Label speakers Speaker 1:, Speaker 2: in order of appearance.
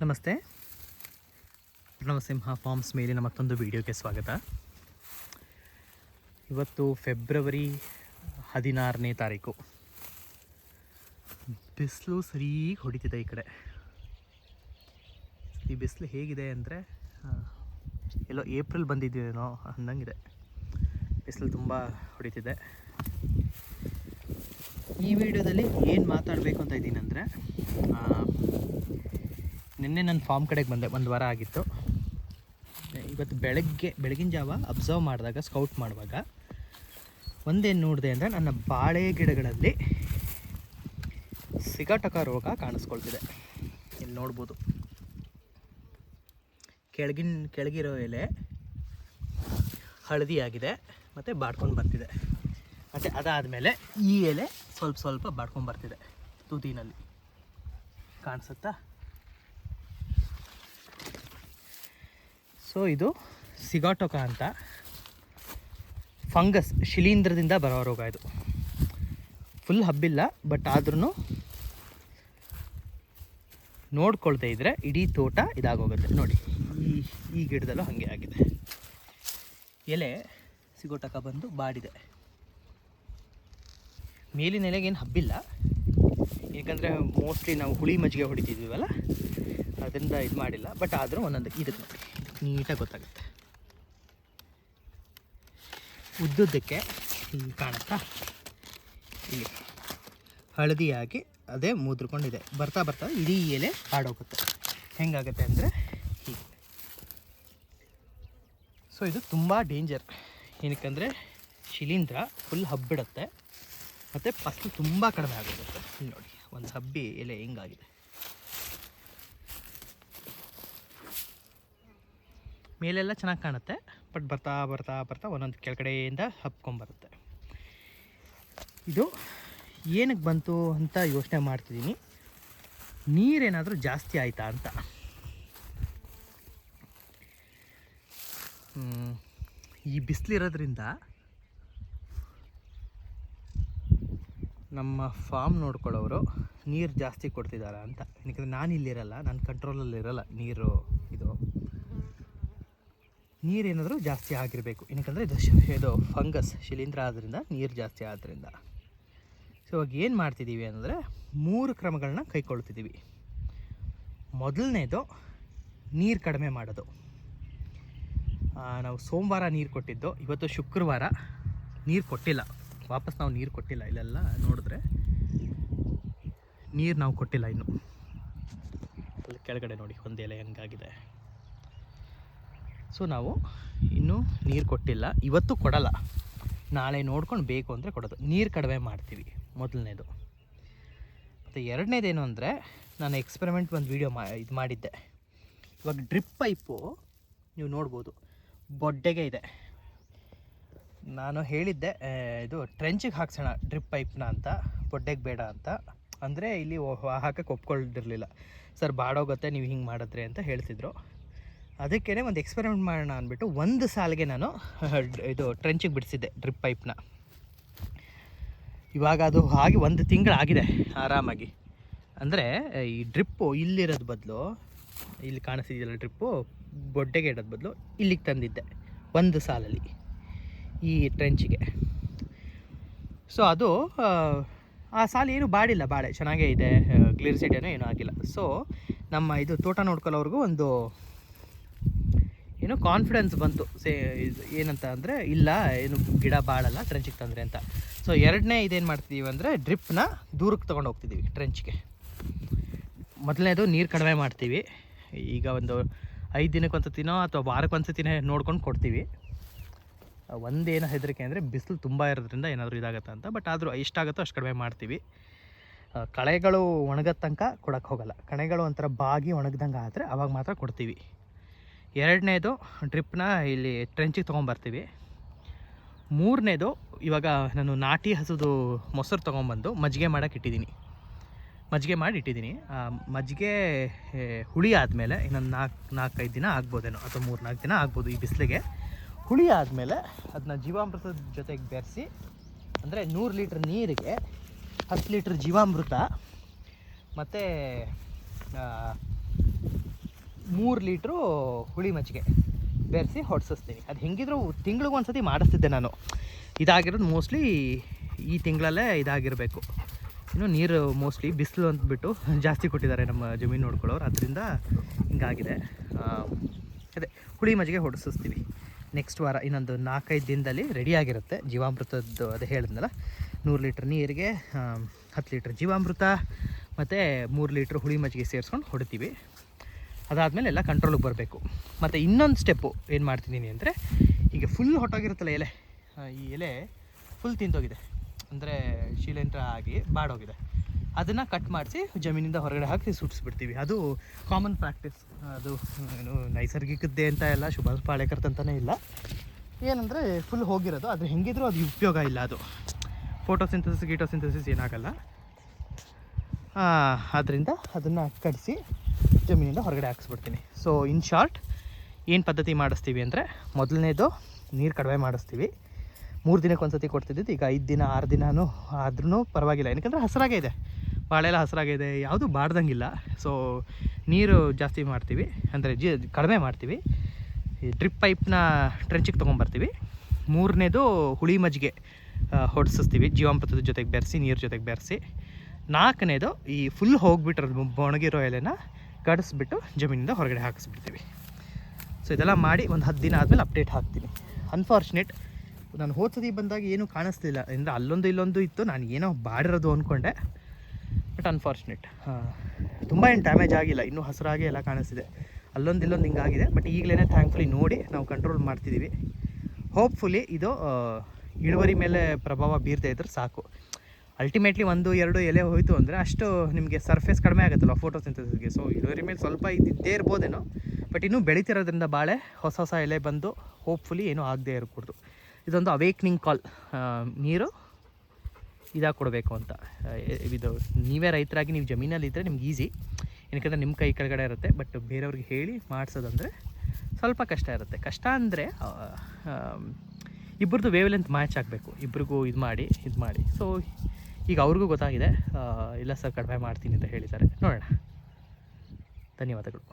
Speaker 1: ನಮಸ್ತೆ. ಪ್ರಣವಸಿಂಹ ಫಾರ್ಮ್ಸ್ ಮೇಲಿನ ಮತ್ತೊಂದು ವಿಡಿಯೋಗೆ ಸ್ವಾಗತ. ಇವತ್ತು ಫೆಬ್ರವರಿ ಹದಿನಾರನೇ ತಾರೀಕು. ಬಿಸಿಲು ಸರಿ ಹೊಡಿತಿದೆ ಈ ಕಡೆ. ಈ ಬಿಸಿಲು ಹೇಗಿದೆ ಅಂದರೆ ಎಲ್ಲೋ ಏಪ್ರಿಲ್ ಬಂದಿದ್ದೇನೋ ಅನ್ನಂಗಿದೆ ಬಿಸಿಲು ತುಂಬ ಹೊಡಿತಿದೆ. ಈ ವಿಡಿಯೋದಲ್ಲಿ ಏನು ಮಾತಾಡಬೇಕು ಅಂತ ಇದ್ದೀನಿ ಅಂದರೆ ನಿನ್ನೆ ನನ್ನ ಫಾರ್ಮ್ ಕಡೆಗೆ ಬಂದೆ, ಒಂದು ವಾರ ಆಗಿತ್ತು. ಇವತ್ತು ಬೆಳಗ್ಗೆ ಬೆಳಗಿನ ಜಾವ ಅಬ್ಸರ್ವ್ ಮಾಡಿದಾಗ ಸ್ಕೌಟ್ ಮಾಡುವಾಗ ಒಂದೇನು ನೋಡಿದೆ ಅಂದರೆ ನನ್ನ ಬಾಳೆ ಗಿಡಗಳಲ್ಲಿ ಸಿಗಟಕ ರೋಗ ಕಾಣಿಸ್ಕೊಳ್ತಿದೆ. ಇಲ್ಲಿ ನೋಡ್ಬೋದು. ಕೆಳಗಿನ ಕೆಳಗಿರೋ ಎಲೆ ಹಳದಿಯಾಗಿದೆ, ಮತ್ತು ಬಾಡ್ಕೊಂಡು ಬರ್ತಿದೆ. ಮತ್ತು ಅದಾದಮೇಲೆ ಈ ಎಲೆ ಸ್ವಲ್ಪ ಸ್ವಲ್ಪ ಬಾಡ್ಕೊಂಡು ಬರ್ತಿದೆ ತುದಿನಲ್ಲಿ. ಕಾಣಿಸುತ್ತಾ? ಸೊ ಇದು ಸಿಗಾಟೊಕ ಅಂತ. ಫಂಗಸ್ ಶಿಲೀಂಧ್ರದಿಂದ ಬರೋ ರೋಗ ಇದು. ಫುಲ್ ಹಬ್ಬಿಲ್ಲ ಬಟ್ ಆದ್ರೂ ನೋಡ್ಕೊಳ್ತಾ ಇದ್ದರೆ ಇಡೀ ತೋಟ ಇದಾಗೋಗುತ್ತೆ. ನೋಡಿ, ಈ ಈ ಗಿಡದಲ್ಲೂ ಹಾಗೆ ಆಗಿದೆ. ಎಲೆ ಸಿಗೋಟಕ ಬಂದು ಬಾಡಿದೆ. ಮೇಲಿನ ಎಲೆಗೇನು ಹಬ್ಬಿಲ್ಲ. ಏಕೆಂದರೆ ಮೋಸ್ಟ್ಲಿ ನಾವು ಹುಳಿ ಮಜ್ಜಿಗೆ ಹೊಡಿತಿದ್ವಲ್ಲ ಅದರಿಂದ ಇದು ಮಾಡಿಲ್ಲ ಬಟ್ ಆದರೂ ಒಂದೊಂದು ಇದಕ್ಕೆ ನೋಡಿ. ನೀಟಾಗಿ ಗೊತ್ತಾಗುತ್ತೆ. ಉದ್ದುದ್ದಕ್ಕೆ ಹಿಂಗೆ ಕಾಣುತ್ತಾ ಇಲ್ಲಿ ಹಳದಿಯಾಗಿ ಅದೇ ಮುದ್ರಿಕೊಂಡಿದೆ. ಬರ್ತಾ ಬರ್ತಾ ಇಡೀ ಎಲೆ ಹಾಡೋಗುತ್ತೆ. ಹೆಂಗಾಗುತ್ತೆ ಅಂದರೆ ಹೀಗೆ. ಸೊ ಇದು ತುಂಬ ಡೇಂಜರ್ ಏನಕ್ಕಂದರೆ ಶಿಲೀಂಧ್ರ ಫುಲ್ ಹಬ್ಬಿಡುತ್ತೆ. ಮತ್ತು ಫಸ್ಲು ತುಂಬ ಕಡಿಮೆ ಇಲ್ಲಿ ನೋಡಿ, ಒಂದು ಹಬ್ಬಿ ಎಲೆ ಹೆಂಗಾಗಿದೆ. ಮೇಲೆಲ್ಲ ಚೆನ್ನಾಗಿ ಕಾಣುತ್ತೆ. ಬಟ್ ಬರ್ತಾ ಬರ್ತಾ ಬರ್ತಾ ಒಂದೊಂದು ಕೆಳಗಡೆಯಿಂದ ಹಬ್ಕೊಂಬರುತ್ತೆ. ಇದು ಏನಕ್ಕೆ ಬಂತು ಅಂತ ಯೋಚನೆ ಮಾಡ್ತಿದ್ದೀನಿ. ನೀರೇನಾದರೂ ಜಾಸ್ತಿ ಆಯಿತಾ ಅಂತ. ಈ ಬಿಸಿಲಿರೋದ್ರಿಂದ ನಮ್ಮ ಫಾರ್ಮ್ ನೋಡ್ಕೊಳ್ಳೋರು ನೀರು ಜಾಸ್ತಿ ಕೊಡ್ತಿದ್ದಾರಾ ಅಂತ. ಯಾಕಂದರೆ ನಾನು ಇಲ್ಲಿರಲ್ಲ ನನ್ನ ಕಂಟ್ರೋಲಲ್ಲಿ ಇರಲ್ಲ ನೀರು. ನೀರೇನಾದರೂ ಜಾಸ್ತಿ ಆಗಿರಬೇಕು. ಏನಕ್ಕಂದರೆ ಇದು ಫಂಗಸ್ ಶಿಲೀಂಧ್ರ ಆದ್ದರಿಂದ ನೀರು ಜಾಸ್ತಿ ಆದ್ದರಿಂದ ಸೊ ಇವಾಗ ಏನು ಮಾಡ್ತಿದ್ದೀವಿ ಅಂದರೆ ಮೂರು ಕ್ರಮಗಳನ್ನ ಕೈಗೊಳ್ತಿದ್ದೀವಿ ಮೊದಲನೇದು ನೀರು ಕಡಿಮೆ ಮಾಡೋದು. ನಾವು ಸೋಮವಾರ ನೀರು ಕೊಟ್ಟಿದ್ದು, ಇವತ್ತು ಶುಕ್ರವಾರ ನೀರು ಕೊಟ್ಟಿಲ್ಲ. ವಾಪಸ್ ನಾವು ನೀರು ಕೊಟ್ಟಿಲ್ಲ. ಇಲ್ಲೆಲ್ಲ ನೋಡಿದ್ರೆ ನೀರು ನಾವು ಕೊಟ್ಟಿಲ್ಲ ಇನ್ನು. ಕೆಳಗಡೆ ನೋಡಿ ಒಂದೆಲೆ ಹೆಂಗಾಗಿದೆ. ಸೊ ನಾವು ಇನ್ನೂ ನೀರು ಕೊಟ್ಟಿಲ್ಲ. ಇವತ್ತು ಕೊಡಲ್ಲ. ನಾಳೆ ನೋಡ್ಕೊಂಡು ಬೇಕು ಅಂದರೆ ಕೊಡೋದು. ನೀರು ಕಡಿಮೆ ಮಾಡ್ತೀವಿ ಮೊದಲನೇದು. ಮತ್ತು ಎರಡನೇದೇನು ಅಂದರೆ ನಾನು ಎಕ್ಸ್ಪೆರಿಮೆಂಟ್ ಒಂದು ವೀಡಿಯೋ ಮಾ ಇದು ಮಾಡಿದ್ದೆ. ಇವಾಗ ಡ್ರಿಪ್ ಪೈಪು ನೀವು ನೋಡ್ಬೋದು. ಬೊಡ್ಡೆಗೆ ಇದೆ. ನಾನು ಹೇಳಿದ್ದೆ ಇದು ಟ್ರೆಂಚಿಗೆ ಹಾಕ್ಸೋಣ ಡ್ರಿಪ್ ಪೈಪ್ನ ಅಂತ, ಬೊಡ್ಡೆಗೆ ಬೇಡ ಅಂತ. ಅಂದರೆ ಇಲ್ಲಿ ಹಾಕಕ್ಕೆ ಒಪ್ಕೊಳ್ದಿರಲಿಲ್ಲ. ಸರ್, ಬಾಡೋಗುತ್ತೆ, ನೀವು ಹಿಂಗೆ ಮಾಡಿದ್ರೆ ಅಂತ ಹೇಳ್ತಿದ್ರು. ಅದಕ್ಕೇ ಒಂದು ಎಕ್ಸ್ಪೆರಿಮೆಂಟ್ ಮಾಡೋಣ ಅಂದ್ಬಿಟ್ಟು ಒಂದು ಸಾಲಿಗೆ ನಾನು ಇದು ಟ್ರೆಂಚಿಗೆ ಬಿಡಿಸಿದ್ದೆ ಡ್ರಿಪ್ ಪೈಪ್ನ ಇವಾಗ ಅದು ಹಾಗೆ ಒಂದು ತಿಂಗಳಾಗಿದೆ ಆರಾಮಾಗಿ. ಅಂದರೆ ಈ ಡ್ರಿಪ್ಪು ಇಲ್ಲಿರೋದು ಬದಲು ಇಲ್ಲಿ ಕಾಣಿಸಿದೆಯಲ್ಲ ಡ್ರಿಪ್ಪು ಬೊಡ್ಡೆಗೆ ಇಡೋದು ಬದಲು ಇಲ್ಲಿಗೆ ತಂದಿದ್ದೆ ಒಂದು ಸಾಲಲ್ಲಿ ಈ ಟ್ರೆಂಚಿಗೆ ಸೊ ಅದು ಆ, ಸಾಲ ಏನು ಬಾಡಿಲ್ಲ ಬಾಳೆ ಚೆನ್ನಾಗೇ ಇದೆ ಏನೋ ಏನೂ ಆಗಿಲ್ಲ. ಸೊ ನಮ್ಮ ಇದು ತೋಟ ನೋಡ್ಕೊಳ್ಳೋರ್ಗೂ ಒಂದು ಏನೋ ಕಾನ್ಫಿಡೆನ್ಸ್ ಬಂತು. ಸೇ ಏನಂತ ಅಂದರೆ, ಇಲ್ಲ, ಏನು ಗಿಡ ಬಾಳಲ್ಲ ಟ್ರೆಂಚಿಗೆ ತಂದರೆ ಅಂತ. ಸೊ ಎರಡನೇ ಇದೇನು ಮಾಡ್ತಿದ್ದೀವಿ ಅಂದರೆ ಡ್ರಿಪ್ನ ದೂರಕ್ಕೆ ತೊಗೊಂಡು ಹೋಗ್ತಿದ್ದೀವಿ ಟ್ರೆಂಚ್ಗೆ ಮೊದಲನೇದು ನೀರು ಕಡಿಮೆ ಮಾಡ್ತೀವಿ. ಈಗ ಒಂದು ಐದು ದಿನಕ್ಕೆ ಒಂದ್ಸತಿನೋ ಅಥವಾ ವಾರಕ್ಕೆ ನೋಡ್ಕೊಂಡು ಕೊಡ್ತೀವಿ. ಒಂದೇನು ಹೆದರಿಕೆ ಅಂದರೆ, ಬಿಸಿಲು ತುಂಬ ಇರೋದ್ರಿಂದ ಏನಾದರೂ ಇದಾಗತ್ತೆ ಅಂತ. ಬಟ್ ಆದರೂ ಎಷ್ಟಾಗುತ್ತೋ ಅಷ್ಟು ಕಡಿಮೆ ಮಾಡ್ತೀವಿ. ಕಳೆಗಳು ಒಣಗೋ ತನಕ ಕೊಡೋಕ್ಕೆ ಹೋಗಲ್ಲ. ಕಳೆಗಳು ಒಂಥರ ಬಾಗಿ ಒಣಗ್ದಂಗೆ ಆದರೆ ಅವಾಗ ಮಾತ್ರ ಕೊಡ್ತೀವಿ. ಎರಡನೇದು ಡ್ರಿಪ್ನ ಇಲ್ಲಿ ಟ್ರೆಂಚಿಗೆ ತೊಗೊಂಬರ್ತೀವಿ. ಮೂರನೇದು ಇವಾಗ ನಾನು ನಾಟಿ ಹಸಿದು ಮೊಸರು ತೊಗೊಂಬಂದು ಮಜ್ಜಿಗೆ ಮಾಡೋಕೆ ಇಟ್ಟಿದ್ದೀನಿ. ಮಜ್ಜಿಗೆ ಮಾಡಿ ಇಟ್ಟಿದ್ದೀನಿ. ಮಜ್ಜಿಗೆ ಹುಳಿ ಆದಮೇಲೆ ಇನ್ನೊಂದು ನಾಲ್ಕು ನಾಲ್ಕೈದು ದಿನ ಆಗ್ಬೋದೇನೋ ಅಥವಾ ಮೂರು ನಾಲ್ಕು ದಿನ ಆಗ್ಬೋದು ಈ ಬಿಸಿಲಿಗೆ. ಹುಳಿ ಆದಮೇಲೆ ಅದನ್ನ ಜೀವಾಮೃತದ ಜೊತೆಗೆ ಬೆರೆಸಿ, ಅಂದರೆ ನೂರು ಲೀಟ್ರ್ ನೀರಿಗೆ ಹತ್ತು ಲೀಟ್ರ್ ಜೀವಾಮೃತ, ಮತ್ತು ಮೂರು ಲೀಟ್ರು ಹುಳಿ ಮಜ್ಜಿಗೆ ಬೆರೆಸಿ ಹೊಡ್ಸಿಸ್ತೀನಿ. ಅದು ಹೆಂಗಿದ್ರು ತಿಂಗ್ಳಿಗೆ ಒಂದು ಸತಿ ಮಾಡಿಸ್ತಿದ್ದೆ ನಾನು. ಇದಾಗಿರೋದು ಮೋಸ್ಟ್ಲಿ ಈ ತಿಂಗಳಲ್ಲೇ ಇದಾಗಿರಬೇಕು. ಇನ್ನು ನೀರು ಮೋಸ್ಟ್ಲಿ ಬಿಸಿಲು ಅಂದ್ಬಿಟ್ಟು ಜಾಸ್ತಿ ಕೊಟ್ಟಿದ್ದಾರೆ ನಮ್ಮ ಜಮೀನು ನೋಡ್ಕೊಳ್ಳೋರು. ಅದರಿಂದ ಹಿಂಗಾಗಿದೆ. ಅದೇ ಹುಳಿ ಮಜ್ಜಿಗೆ ಹೊಡಿಸಿಸ್ತೀವಿ. ನೆಕ್ಸ್ಟ್ ವಾರ ಇನ್ನೊಂದು ನಾಲ್ಕೈದು ದಿನದಲ್ಲಿ ರೆಡಿಯಾಗಿರುತ್ತೆ ಜೀವಾಮೃತದ್ದು. ಅದು ಹೇಳಿದ್ನಲ್ಲ, ನೂರು ಲೀಟ್ರ್ ನೀರಿಗೆ ಹತ್ತು ಲೀಟ್ರ್ ಜೀವಾಮೃತ, ಮತ್ತು ಮೂರು ಲೀಟ್ರ್ ಹುಳಿ ಮಜ್ಜಿಗೆ ಸೇರಿಸ್ಕೊಂಡು ಹೊಡಿತೀವಿ. ಅದಾದಮೇಲೆ ಎಲ್ಲ ಕಂಟ್ರೋಲಿಗೆ ಬರಬೇಕು. ಮತ್ತು ಇನ್ನೊಂದು ಸ್ಟೆಪ್ಪು ಏನು ಮಾಡ್ತಿದ್ದೀನಿ ಅಂದರೆ, ಈಗ ಫುಲ್ ಹೊಟ್ಟೋಗಿರುತ್ತಲ್ಲ ಎಲೆ ಈ ಎಲೆ ಫುಲ್ ತಿಂದೋಗಿದೆ. ಅಂದರೆ ಶಿಲೇಂದ್ರ ಆಗಿ ಬಾಡೋಗಿದೆ. ಅದನ್ನು ಕಟ್ ಮಾಡಿಸಿ ಜಮೀನಿಂದ ಹೊರಗಡೆ ಹಾಕಿ ಸುಟ್ಟಿಸ್ಬಿಡ್ತೀವಿ ಅದು ಕಾಮನ್ ಪ್ರಾಕ್ಟೀಸ್ ಅದು ಏನು ನೈಸರ್ಗಿಕದ್ದೇ ಅಂತ ಎಲ್ಲ ಸುಭಾಷ್ ಪಾಳೇಕರ್ ಅಂತಲೇ ಇಲ್ಲ. ಏನಂದರೆ ಫುಲ್ ಹೋಗಿರೋದು, ಆದರೆ ಹೆಂಗಿದ್ರೂ ಅದು ಉಪಯೋಗ ಇಲ್ಲ ಅದು. ಫೋಟೋಸಿಂಥಸಿಸ್ ಗೀಟೋಸಿಂಥಸಿಸ್ ಏನಾಗಲ್ಲ. ಆದ್ದರಿಂದ ಅದನ್ನು ಕಡಿಸಿ ಜಮೀನಿಂದ ಹೊರಗಡೆ ಹಾಕ್ಸ್ಬಿಡ್ತೀನಿ. ಸೊ ಇನ್ ಶಾರ್ಟ್ ಏನು ಪದ್ಧತಿ ಮಾಡಿಸ್ತೀವಿ ಅಂದರೆ ಮೊದಲನೇದು ನೀರು ಕಡಿಮೆ ಮಾಡಿಸ್ತೀವಿ. ಮೂರು ದಿನಕ್ಕೆ ಒಂದು ಸತಿ ಕೊಡ್ತಿದ್ದಿದ್ದು ಈಗ ಐದು ದಿನ ಆರು ದಿನವೂ ಆದ್ರೂ ಪರವಾಗಿಲ್ಲ. ಏನಕ್ಕೆ ಹಸಿರಾಗೇ ಇದೆ. ಬಾಳೆ ಎಲ್ಲ ಹಸಿರಾಗಿದೆ ಯಾವುದು ಬಾಡ್ದಂಗಿಲ್ಲ ಸೊ ನೀರು ಜಾಸ್ತಿ ಮಾಡ್ತೀವಿ. ಅಂದರೆ ಜಿ ಕಡಿಮೆ ಮಾಡ್ತೀವಿ. ಈ ಡ್ರಿಪ್ ಪೈಪ್ನ ಟ್ರೆಂಚಿಗೆ ತೊಗೊಂಬರ್ತೀವಿ. ಮೂರನೇದು ಹುಳಿ ಮಜ್ಜಿಗೆ ಆ, ಹೊಡ್ಸಿಸ್ತೀವಿ. ಜೀವಾಮೃತದ ಜೊತೆಗೆ ಬೆರೆಸಿ ನೀರು ಜೊತೆಗೆ ಬೆರೆಸಿ. ನಾಲ್ಕನೇದು ಈ ಫುಲ್ ಹೋಗ್ಬಿಟ್ರೆ ಒಣಗಿರೋ ಎಲೆನ ಕಡಿಸ್ಬಿಟ್ಟು ಜಮೀನಿಂದ ಹೊರಗಡೆ ಹಾಕಿಸ್ಬಿಡ್ತೀವಿ. ಸೊ ಇದೆಲ್ಲ ಮಾಡಿ ಒಂದು ಹತ್ತು ದಿನ ಆದಮೇಲೆ ಅಪ್ಡೇಟ್ ಹಾಕ್ತೀನಿ. ಅನ್ಫಾರ್ಚುನೇಟ್ ನಾನು ಹೋದ ಬಂದಾಗ ಏನೂ ಕಾಣಿಸ್ತಿಲ್ಲ. ಅಂದರೆ ಅಲ್ಲೊಂದು ಇಲ್ಲೊಂದು ಇತ್ತು, ನಾನು ಏನೋ ಬಾಡಿರೋದು ಅಂದ್ಕೊಂಡೆ ಬಟ್ ಅನ್ಫಾರ್ಚುನೇಟ್ ತುಂಬ ಏನು ಡ್ಯಾಮೇಜ್ ಆಗಿಲ್ಲ, ಇನ್ನೂ ಹಸಿರಾಗೆ ಎಲ್ಲ ಕಾಣಿಸ್ತಿದೆ. ಅಲ್ಲೊಂದು ಇಲ್ಲೊಂದು ಹಿಂಗಾಗಿದೆ. ಬಟ್ ಈಗಲೇ ಥ್ಯಾಂಕ್ಫುಲಿ ನೋಡಿ ನಾವು ಕಂಟ್ರೋಲ್ ಮಾಡ್ತಿದ್ದೀವಿ. ಹೋಪ್ಫುಲಿ ಇದು ಇಳುವರಿ ಮೇಲೆ ಪ್ರಭಾವ ಬೀರ್ತಾ ಇದ್ರೆ ಸಾಕು. ಅಲ್ಟಿಮೇಟ್ಲಿ ಒಂದು, ಎರಡು ಎಲೆ ಹೋಯಿತು ಅಂದರೆ ಅಷ್ಟು ನಿಮಗೆ ಸರ್ಫೇಸ್ ಕಡಿಮೆ ಆಗುತ್ತಲ್ಲ ಫೋಟೋಸಿಂಥಸಿಸ್ಗೆ ಸೊ ಇಳುವರಿ ಮೇಲೆ ಸ್ವಲ್ಪ ಇದ್ದೇ ಇರ್ಬೋದೇನೋ ಬಟ್ ಇನ್ನೂ ಬೆಳೀತಿರೋದ್ರಿಂದ ಬಾಳೆ ಹೊಸ ಹೊಸ ಎಲೆ ಬಂದು ಹೋಪ್ಫುಲಿ ಏನೂ ಆಗದೆ ಇರಕೂಡ್ದು ಇದೊಂದು ಅವೇಕ್ನಿಂಗ್ ಕಾಲ್ ನೀರು ಇದಾಗಿ ಕೊಡಬೇಕು ಅಂತ. ಇದು ನೀವೇ ರೈತರಾಗಿ ನೀವು ಜಮೀನಲ್ಲಿ ಇದ್ದರೆ ನಿಮ್ಗೆ ಈಸಿ ಏನಕ್ಕೆ ನಿಮ್ಮ ಕೈ ಕೆಳಗಡೆ ಇರುತ್ತೆ ಬಟ್ ಬೇರೆಯವ್ರಿಗೆ ಹೇಳಿ ಮಾಡಿಸೋದಂದರೆ ಸ್ವಲ್ಪ ಕಷ್ಟ ಇರುತ್ತೆ. ಕಷ್ಟ ಅಂದರೆ ಇಬ್ಬರದು ವೇವ್ ಲೆಂತ್ ಮ್ಯಾಚ್ ಆಗಬೇಕು. ಇಬ್ರಿಗೂ ಇದು ಮಾಡಿ ಇದು ಮಾಡಿ. ಸೊ ಈಗ ಅವ್ರಿಗೂ ಗೊತ್ತಾಗಿದೆ. ಇಲ್ಲ ಸರ್ ಕಡಿಮೆ ಮಾಡ್ತೀನಿ ಅಂತ ಹೇಳಿದ್ದಾರೆ. ನೋಡೋಣ. ಧನ್ಯವಾದಗಳು.